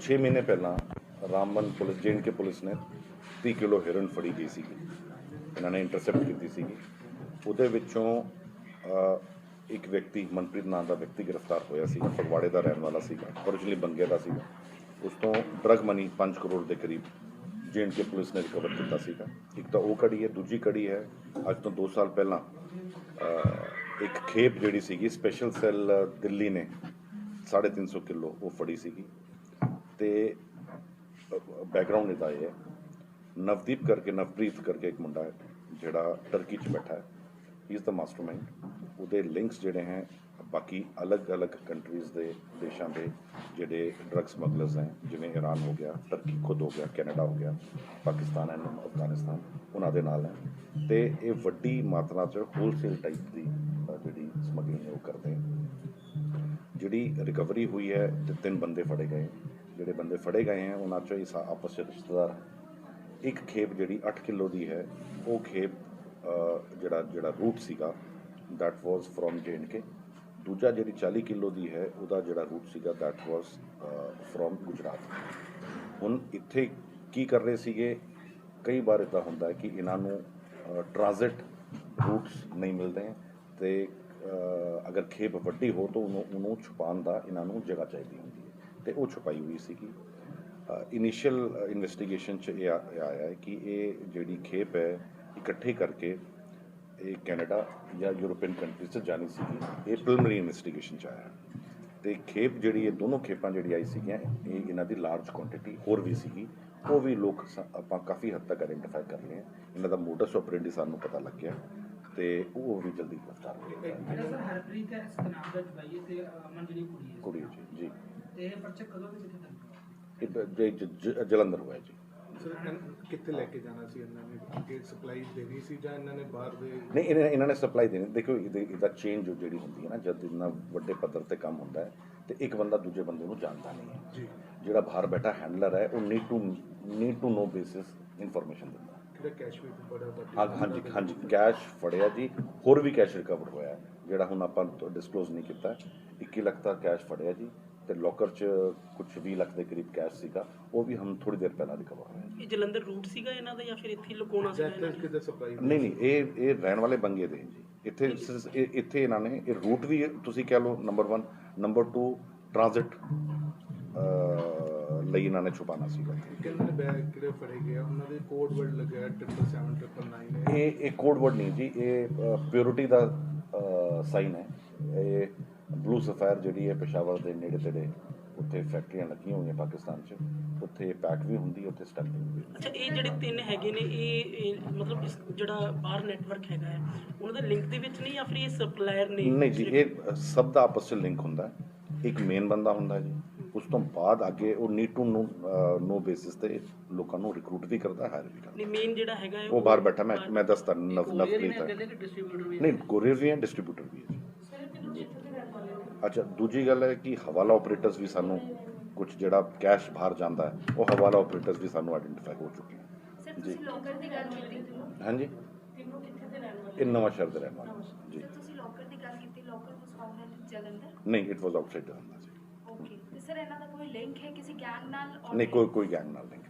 ਛੇ ਮਹੀਨੇ ਪਹਿਲਾਂ ਰਾਮਬਨ ਪੁਲਿਸ, ਜੇਨ ਕੇ ਪੁਲਿਸ ਨੇ 30 ਕਿਲੋ ਹੈਰੋਇਨ ਫੜੀ ਗਈ ਸੀਗੀ। ਇਹਨਾਂ ਨੇ ਇੰਟਰਸੈਪਟ ਕੀਤੀ ਸੀਗੀ। ਉਹਦੇ ਵਿੱਚੋਂ ਇੱਕ ਵਿਅਕਤੀ, ਮਨਪ੍ਰੀਤ ਨਾਮ ਦਾ ਵਿਅਕਤੀ ਗ੍ਰਿਫਤਾਰ ਹੋਇਆ ਸੀਗਾ। ਫਗਵਾੜੇ ਦਾ ਰਹਿਣ ਵਾਲਾ ਸੀਗਾ। originally ਬੰਗੇ ਦਾ ਸੀਗਾ। ਉਸ ਤੋਂ ਡਰਗ ਮਨੀ 5 ਕਰੋੜ ਦੇ ਕਰੀਬ ਜੇਨ ਕੇ ਪੁਲਿਸ ਨੇ ਰਿਕਵਰ ਕੀਤਾ ਸੀਗਾ। ਇੱਕ ਤਾਂ ਉਹ ਕੜੀ ਹੈ, ਦੂਜੀ ਕੜੀ ਹੈ, ਅੱਜ ਤੋਂ 2 ਸਾਲ ਪਹਿਲਾਂ ਇੱਕ ਖੇਪ ਜਿਹੜੀ ਸੀਗੀ ਸਪੈਸ਼ਲ ਸੈੱਲ ਦਿੱਲੀ ਨੇ 350 ਕਿਲੋ ਉਹ ਫੜੀ ਸੀਗੀ। ਤੇ ਬੈਕਗ੍ਰਾਉਂਡ ਇਹਦਾ ਇਹ ਹੈ। ਨਵਦੀਪ ਕਰਕੇ, ਨਵਪ੍ਰੀਤ ਕਰਕੇ ਇੱਕ ਮੁੰਡਾ ਹੈ ਜਿਹੜਾ ਟਰਕੀ 'ਚ ਬੈਠਾ ਹੈ। ਹੀ ਇਜ਼ ਦਾ ਮਾਸਟਰਮਾਈਂਡ ਉਹਦੇ ਲਿੰਕਸ ਜਿਹੜੇ ਹੈ, ਬਾਕੀ ਅਲੱਗ-ਅਲੱਗ ਕੰਟਰੀਜ਼ ਦੇ ਦੇਸ਼ਾਂ ਦੇ ਜਿਹੜੇ ਡਰੱਗ ਸਮਗਲਰਸ ਹੈ, ਜਿਵੇਂ ਈਰਾਨ ਹੋ ਗਿਆ ਟਰਕੀ ਖੁਦ ਹੋ ਗਿਆ ਕੈਨੇਡਾ ਹੋ ਗਿਆ, ਪਾਕਿਸਤਾਨ ਐਂਡ ਅਫਗਾਨਿਸਤਾਨ, ਉਹਨਾਂ ਦੇ ਨਾਲ ਹੈ। ਤੇ ਇਹ ਵੱਡੀ ਮਾਤਰਾ 'ਚ ਹੋਲਸੇਲ ਟਾਈਪ ਦੀ ਸਮਗਲਿੰਗ ਉਹ ਕਰਦੇ ਜਿਹੜੀ ਰਿਕਵਰੀ ਹੋਈ ਹੈ, ਤੇ ਤਿੰਨ ਬੰਦੇ ਫੜੇ ਗਏ। ਜਿਹੜੇ ਬੰਦੇ ਫੜੇ ਗਏ ਹੈ ਉਹਨਾਂ ਚੋਂ ਇਸ ਆਪਸ ਵਿੱਚ ਰਿਸ਼ਤੇਦਾਰ ਇੱਕ ਖੇਪ ਜਿਹੜੀ 8 ਕਿਲੋ ਦੀ ਹੈ, ਉਹ ਖੇਪ ਜਿਹੜਾ ਜਿਹੜਾ ਰੂਟ ਸੀਗਾ, that was from ਕੇ ਦੂਜਾ ਜਿਹੜੀ 40 ਕਿਲੋ ਦੀ ਹੈ, ਉਹਦਾ ਜਿਹੜਾ ਰੂਟ ਸੀਗਾ ਦੈਟ was ਫਰੋਮ ਗੁਜਰਾਤ। ਹੁਣ ਇੱਥੇ ਕੀ ਕਰ ਰਹੇ ਸੀਗੇ? ਕਈ ਵਾਰ ਇਦਾਂ ਹੁੰਦਾ ਹੈ ਕਿ ਇਹਨਾਂ ਨੂੰ ਟ੍ਰਾਂਜ਼ਿਟ ਰੂਟਸ ਨਹੀਂ ਮਿਲਦੇ ਹੈ ਤੇ ਅਗਰ ਖੇਪ ਵੱਡੀ ਹੋ ਤਾਂ ਉਹਨੂੰ ਉਹਨੂੰ ਛੁਪਾਉਣ ਦਾ ਇਹਨਾਂ ਨੂੰ ਜਗ੍ਹਾ ਚਾਹੀਦੀ ਹੁੰਦੀ ਹੈ। ਤੇ ਉਹ ਛੁਪਾਈ ਹੋਈ ਸੀਗੀ। ਇਨੀਸ਼ੀਅਲ ਇਨਵੈਸਟੀਗੇਸ਼ਨ ਚ ਇਹ ਆਇਆ ਹੈ ਕਿ ਇਹ ਜਿਹੜੀ ਖੇਪ ਹੈ, ਇਕੱਠੇ ਕਰਕੇ ਇਹ ਕੈਨੇਡਾ ਜਾਂ ਯੂਰੋਪੀਅਨ ਕੰਟਰੀਜ਼ 'ਚ ਜਾਣੀ ਸੀਗੀ। ਇਹ ਪ੍ਰੀਲਿਮਿਨਰੀ ਇਨਵੈਸਟੀਗੇਸ਼ਨ 'ਚ ਆਇਆ। ਤੇ ਖੇਪ ਜਿਹੜੀ ਇਹ ਦੋਨੋਂ ਖੇਪਾਂ ਜਿਹੜੀ ਆਈ ਸੀਗੀਆਂ, ਇਹ ਇਹਨਾਂ ਦੀ ਲਾਰਜ ਕੁਆਂਟੀਟੀ ਹੋਰ ਵੀ ਸੀਗੀ। ਉਹ ਵੀ ਲੋਕ ਸ- ਆਪਾਂ ਕਾਫੀ ਹੱਦ ਤੱਕ ਆਇਡੈਂਟੀਫਾਈ ਕਰ ਲਏ। ਹੈ ਇਹਨਾਂ ਦਾ ਮੋਡਸ ਆਪਰੈਂਡੀ ਸਾਨੂੰ ਪਤਾ ਲੱਗ ਗਿਆ ਤੇ ਉਹ ਵੀ ਜਲਦੀ ਗ੍ਰਿਫਤਾਰ ਹੋ ਗਏ। ਜਿਹੜਾ ਸਰ ਹਰਪ੍ਰੀਤ ਹੈ ਇਸ ਨਾਮ ਦਾ ਜਵਾਈ ਹੈ ਤੇ ਅਮਨ ਜਿਹੜੀ ਕੁੜੀ ਹੈ ਕੁੜੀ ਜੀ ਜੀ। ਤੇ ਇਹ ਪਰਚਾ ਕਦੋਂ ਤੇ ਕਿੱਥੇ ਤੱਕ ਇਹ ਜਲੰਧਰ ਹੋਇਆ ਜੀ। ਸਰ ਇਹਨਾਂ ਨੂੰ ਕਿੱਥੇ ਲੈ ਕੇ ਜਾਣਾ ਸੀ ਇਹਨਾਂ ਨੇ? ਅੱਗੇ ਸਪਲਾਈ ਦੇਣੀ ਸੀ ਜਾਂ ਇਹਨਾਂ ਨੇ ਬਾਹਰ ਦੇ ਨਹੀਂ ਇਹਨਾਂ ਇਹਨਾਂ ਨੇ ਸਪਲਾਈ ਦੇਣੀ। ਦੇਖੋ ਇਹਦੇ ਚੇਂਜ ਜਿਹੜੀ ਹੁੰਦੀ ਹੈ ਨਾ ਜਦ ਇੰਨਾ ਵੱਡੇ ਪੱਧਰ ਤੇ ਕੰਮ ਹੁੰਦਾ ਹੈ ਤੇ ਇੱਕ ਬੰਦਾ ਦੂਜੇ ਬੰਦੇ ਨੂੰ ਜਾਣਦਾ ਨਹੀਂ ਹੈ। ਜੀ। ਜਿਹੜਾ ਬਾਹਰ ਬੈਠਾ ਹੈਂਡਲਰ ਹੈ ਉਹ need to need to know basis information ਦਿੰਦਾ ਹੈ। ਕਿਹੜਾ ਕੈਸ਼ ਵੀ ਬੜਾ ਹਾਂ ਹਾਂਜੀ ਹਾਂਜੀ ਕੈਸ਼ ਫੜਿਆ ਜੀ ਹੋਰ ਵੀ ਕੈਸ਼ ਰਿਕਵਰ ਹੋਇਆ ਜਿਹੜਾ ਹੁਣ ਆਪਾਂ ਡਿਸਕਲੋਜ਼ ਨਹੀਂ ਕੀਤਾ 21 ਲੱਖ ਦਾ ਕੈਸ਼ ਫੜਿਆ ਜੀ ਤੇ ਲੋਕਰ 'ਚ ਕੁਝ 20 ਲੱਖ ਦੇ ਕਰੀਬ ਕੈਸ਼ ਸੀਗਾ ਉਹ ਵੀ ਹਮ ਥੋੜੀ ਦੇਰ ਪਹਿਲਾਂ ਰਿਕਵਰ ਹੋਇਆ ਇਹ ਜਲੰਧਰ ਰੂਟ ਸੀਗਾ ਇਹਨਾਂ ਦਾ ਜਾਂ ਫਿਰ ਇੱਥੇ ਲੁਕਾਉਣਾ ਸੀਗਾ ਇਹਨਾਂ ਜੈਕਟ ਨੇ ਕਿਤੇ ਸਪਲਾਈ ਨਹੀਂ ਨਹੀਂ ਇਹ ਇਹ ਰਹਿਣ ਵਾਲੇ ਬੰਗੇ ਦੇ ਜੀ। ਇੱਥੇ ਇੱਥੇ ਇਹਨਾਂ ਨੇ ਇਹ ਰੂਟ ਵੀ ਤੁਸੀਂ ਕਹਿ ਲਓ ਨੰਬਰ 1 ਨੰਬਰ 2 ਟ੍ਰਾਂਜ਼ਿਟ ਲਈ ਇਹਨਾਂ ਨੇ ਛੁਪਾਣਾ ਸੀਗਾ। ਕਿੰਨੇ ਬੈਗ ਕਿਹੜੇ ਫੜੇ ਗਏ ਉਹਨਾਂ ਦੇ ਕੋਡ ਵਰਡ ਲੱਗਿਆ 77799 ਹੈ ਇਹ ਇਹ ਕੋਡ ਵਰਡ ਨਹੀਂ ਜੀ ਇਹ ਪਿਓਰਿਟੀ ਦਾ ਸਾਈਨ ਹੈ। ਇਹ ਬਲੂ ਸਫਾਇਰ ਜਿਹੜੀ ਹੈ ਪੇਸ਼ਾਵਰ ਦੇ ਨੇੜੇ ਤੇੜੇ ਉੱਥੇ ਫੈਕਟਰੀਆਂ ਲੱਗੀਆਂ ਹੋਈਆਂ ਪਾਕਿਸਤਾਨ 'ਚ। ਉੱਥੇ ਪੈਕ ਵੀ ਹੁੰਦੀ ਉੱਥੇ ਸਟੈਂਪਿੰਗ ਵੀ ਹੁੰਦੀ। ਅੱਛਾ ਇਹ ਜਿਹੜੇ ਤਿੰਨ ਹੈਗੇ ਨੇ ਇਹ ਮਤਲਬ ਇਸ ਜਿਹੜਾ ਬਾਹਰ ਨੈਟਵਰਕ ਹੈਗਾ ਹੈ ਉਹਨਾਂ ਦੇ ਲਿੰਕ ਦੇ ਵਿੱਚ ਨਹੀਂ ਜਾਂ ਫਿਰ ਇਹ ਸਪਲਾਇਰ ਨੇ ਨਹੀਂ ਜੀ ਇਹ ਸਭ ਦਾ ਆਪਸ ਵਿੱਚ ਲਿੰਕ ਹੁੰਦਾ ਹੈ। ਇੱਕ ਮੇਨ ਬੰਦਾ ਹੁੰਦਾ ਜੀ। ਉਸ ਤੋਂ ਬਾਅਦ ਅੱਗੇ ਉਹ need to know know basis ਤੇ ਲੋਕਾਂ ਨੂੰ ਰਿਕਰੂਟ ਵੀ ਕਰਦਾ ਹਾਇਰ ਵੀ ਕਰਦਾ। ਨਹੀਂ ਮੇਨ ਜਿਹੜਾ ਹੈਗਾ ਉਹ ਬਾਹਰ ਬੈਠਾ ਮੈਂ ਮੈਂ ਦੱਸਦਾ ਨਵ ਨਵਪ੍ਰੀਤ ਹੈ ਕਹਿੰਦੇ ਕਿ ਡਿਸਟ੍ਰੀਬਿਊਟਰ ਵੀ ਨਹੀਂ ਕੋਰੀਅਰ ਵੀ ਹੈ ਡਿਸਟ੍ਰੀਬਿਊਟਰ ਵੀ ਹੈ ਅੱਛਾ ਦੂਜੀ ਗੱਲ ਹੈ ਕਿ ਹਵਾਲਾ ਆਪਰੇਟਰਸ ਵੀ ਸਾਨੂੰ ਕੁਝ ਜਿਹੜਾ ਕੈਸ਼ ਬਾਹਰ ਜਾਂਦਾ ਹੈ ਉਹ ਹਵਾਲਾ ਆਪਰੇਟਰਸ ਵੀ ਸਾਨੂੰ ਆਇਡੈਂਟੀਫਾਈ ਹੋ ਚੁੱਕੇ ਹਨ ਸਰ ਜੀ। ਤੁਸੀਂ ਲੋਕਰ ਦੀ ਗੱਲ ਕੀਤੀ ਹਾਂਜੀ। ਤਿੰਨੋਂ ਕਿੱਥੇ ਦੇ ਰਹਿਣ ਵਾਲੇ ਇਹ ਨਵਾਂ ਸ਼ਹਿਰ ਦੇ ਰਹਿਣ ਵਾਲੇ। ਜੀ। ਤੁਸੀਂ ਲੋਕਰ ਦੀ ਗੱਲ ਕੀਤੀ ਲੋਕਰ ਫਾਊਂਡ ਇਨ ਜਲੰਧਰ ਨਹੀਂ it was outside Jalandhar sir, ਇਹਨਾਂ ਦਾ ਕੋਈ ਲਿੰਕ ਹੈ ਕਿਸੇ ਗੈਂਗ ਨਾਲ? ਨਹੀਂ, ਕੋਈ ਕੋਈ ਗੈਂਗ ਨਾਲ ਨਹੀਂ